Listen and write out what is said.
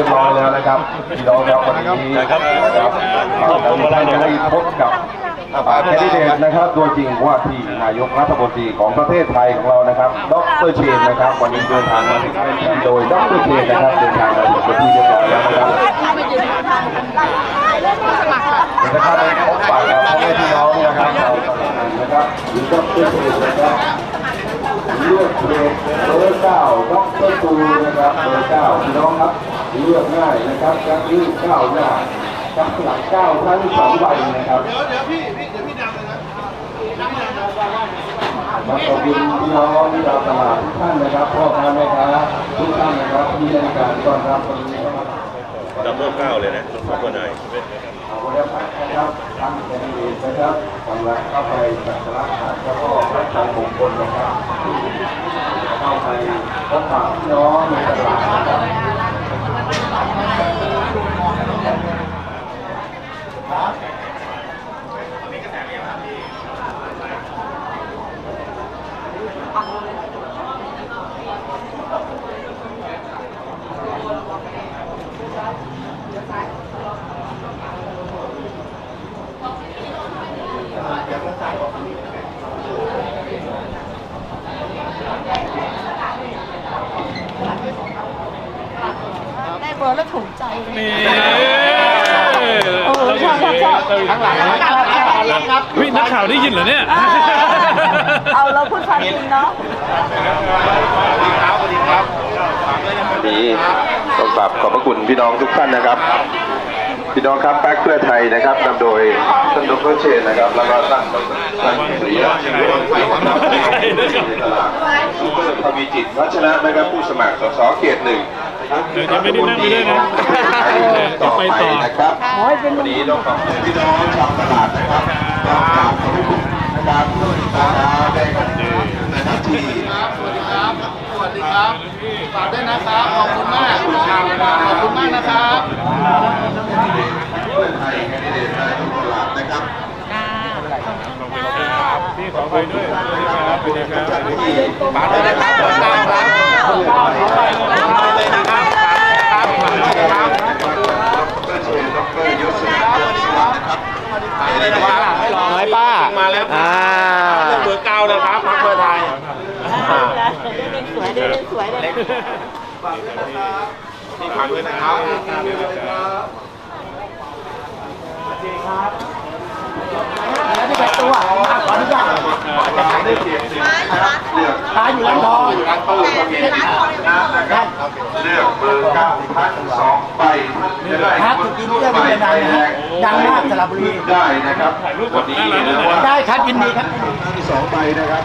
รียบร้อยแล้วนะครับพี่น้องครับวันนี้นครับขอบคุณมได้พบกับแคนดิเดตนะครับตัวจริงว่าที่นายกรัฐมนตรีของประเทศไทยของเรานะครับดรเชนนะครับวันนี้เดินทางมาถึงโดยดรเชนนะครับเดินทางมาถึงประเทศเรียบร้อยแล้วนะครับนะครับขอฝากกับแม่พี่น้องนะครับนะครับรือดรเชนนะครับเลือกเพลงเบอร์เก้าดรตูนะครับเบอร์เก้าพี่น้องครับ เลือกง่ายนะครับจะเลือกเก้าหน้าจับหลังเก้าทั้งสองใบนะครับมาขอบคุณพี่น้องที่เราตลาดทุกท่านนะครับพ่อค้าแม่ค้าทุกท่านนะครับที่ให้การต้อนรับวันนี้นะครับดับเบิลเก้าเลยนะขอบคุณนายขอบคุณนะครับทั้งแคนดิเดตนะครับกำลังเข้าไปสักการะหาเจ้าพ่อพระชัยมงคลนะครับเข้าไปพบปะพี่น้องในตลาดนะครับ ได้เบอร์แล้วถูกใจเลยนี่โอ้ชอบชอบชอบ ข้างหลัง ครับพี่นักข่าวได้ยินเหรอเนี่ย เอาเราพูดความจริงเนาะนี้ต้องกราบขอบพระคุณพี่น้องทุกท่านนะครับ พี่น้องครับแป๊กเพื่อไทยนะครับนำโดยท่านดรเชนนะครับ แล้วก็ท่านท่านสุริยะชิงรวัฒน์สุขทวีจิตวัชนะนะครับผู้สมัครสสเขตหนึ่งเดี๋ยวจะไม่ได้นั่งไปด้วยนะต่อไปไปต่อนะครับวันนี้ต้องขอบคุณพี่น้องชาวตลาดนะครับ ขอบคุณนะครับตาดาได้กันนะครับที่สวัสดีครับ สวัสดีครับ ฝากด้วยนะครับ ขอบคุณมาก ขอบคุณมากนะครับเพื่อไทยแคนดิเดตนายกตลาดนะครับพี่ขอไปด้วยสวัสดีครับสวัสดีครับที่ฝากด้วยนะครับขอบคุณครับ ก็เชิญดรยศนะครับ ร้อยป้า มาแล้วอ่า เรื่องเบอร์เก้านะครับพักเพื่อไทยเด็กสวยเด็กสวยเด็กมีพักด้วยนะครับที่ประตูอะข ออนุญาตได้เขียนนะครับเลือกตายอยู่ร้านทองอยู่ร้านตู้ก็มีชนะนะครับเลือกเบอร์เก้าพันสองใบจะได้ครับจริงๆเรื่องมันเป็นดังนะฮะดังมากสระบุรีได้นะครับวันนี้นะว่าได้ครับยินดีครับที่สองใบนะครับ